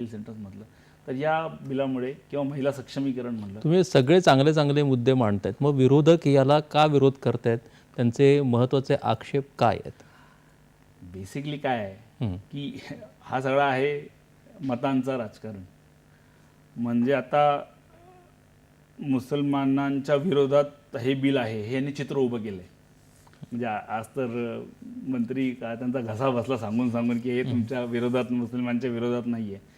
Centres म्हटलं तर या बिलामुळे किंवा महिला सक्षमीकरण म्हणलं तुम्ही सगळे चांगले चांगले मुद्दे मांडतायत. मग विरोधक याला का विरोध करतायत? त्यांचे महत्त्वाचे आक्षेप काय आहेत? बेसिकली काय आहे. की हा सगळा आहे मतांचं राजकारण. म्हणजे आता मुसलमानांच्या विरोधात हे बिल आहे हे यांनी चित्र उभं केलं आहे म्हणजे आज तर मंत्री का त्यांचा घसा बसला सांगून सांगून की हे तुमच्या विरोधात मुसलमानच्या विरोधात नाही आहे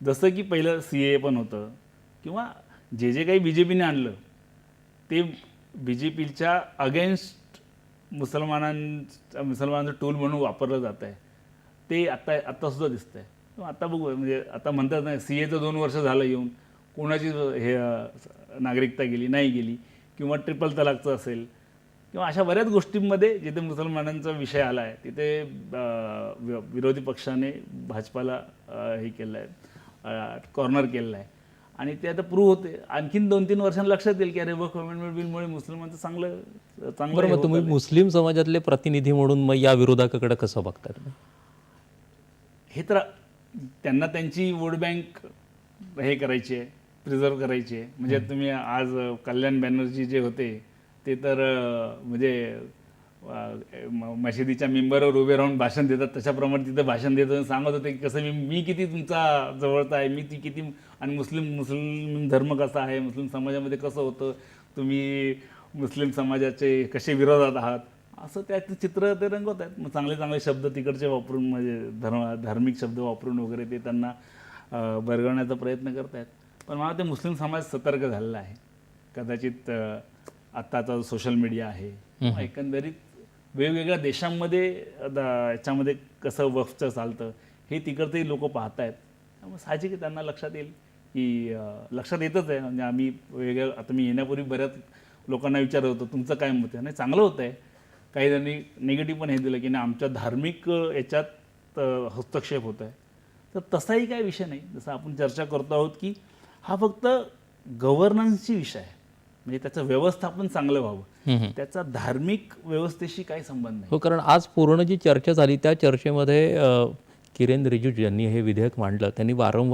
जसं की पहिलं सी ए पण होतं. किंवा जे जे काही बी जे पीने आणलं ते बी जे पीच्या अगेन्स्ट मुसलमानांचा मुसलमानाचं टूल म्हणून वापरलं जात आहे. ते आत्ता आत्तासुद्धा दिसतंय. आहे आता बघू म्हणजे आता म्हणतात नाही सी एचं दोन वर्ष झालं येऊन कोणाची हे नागरिकता गेली नाही गेली किंवा ट्रिपल तलाकचं असेल किंवा अशा बऱ्याच गोष्टींमध्ये जिथे मुसलमानांचा विषय आला आहे तिथे विरोधी पक्षाने भाजपाला हे केलं आहे कॉर्नर केलेलं आहे. आणि ते आता प्रूव्ह होते. आणखीन दोन तीन वर्षांनी लक्षात येईल की अरे वर्क अमेंडमेंट बिलमुळे मुसलमानचं चांगलं चांगलं मग तुम्ही. मुस्लिम समाजातले प्रतिनिधी म्हणून मग या विरोधाकडे कसं बघताय हे तर त्यांना त्यांची वोट बँक हे करायची आहे प्रिझर्व करायची. आहे म्हणजे तुम्ही आज कल्याण बॅनर्जी जे होते ते तर म्हणजे मशिदीच्या मेंबरवर उभे राहून भाषण देतात. तशाप्रमाणे तिथं भाषण देत सांगत होते की कसं मी मी किती तुमचा जवळचा आहे मी ती किती आणि मुस्लिम मुस्लिम धर्म कसा आहे मुस्लिम समाजामध्ये कसं होतं तुम्ही मुस्लिम समाजाचे कसे विरोधात आहात? असं त्याचं चित्र ते रंगवत आहेत. मग चांगले चांगले शब्द तिकडचे वापरून म्हणजे धर्म धार्मिक शब्द वापरून वगैरे ते त्यांना बरगवण्याचा प्रयत्न करत आहेत. पण मला ते मुस्लिम समाज सतर्क झालेला आहे. कदाचित आत्ताचा सोशल मीडिया आहे एकंदरीत वेगवेगळ्या देशांमध्ये याच्यामध्ये कसं वफचं चालतं हे तिकडचेही लोक पाहत आहेत त्यामुळे साहजिक त्यांना लक्षात येईल की लक्षात येतच आहे. म्हणजे आम्ही वेगळ्या आता मी येण्यापूर्वी बऱ्याच लोकांना विचारत होतो तुमचं काय मत आहे? नाही चांगलं होतं आहे. काही जणांनी निगेटिव्ह पण हे दिलं की नाही आमच्या धार्मिक याच्यात हस्तक्षेप होत आहे. तर तसाही काय विषय नाही. जसं आपण चर्चा करतो आहोत की हा फक्त गव्हर्नन्सची विषय आहे. म्हणजे त्याचं व्यवस्थापन चांगलं व्हावं. त्याचा धार्मिक व्यवस्थेशी काही संबंध नाही. हो कारण आज पूर्ण जी चर्चा झाली त्या चर्चेमध्ये किरेन रिजिजू यांनी हे विधेयक मांडलं. त्यांनी वारंवार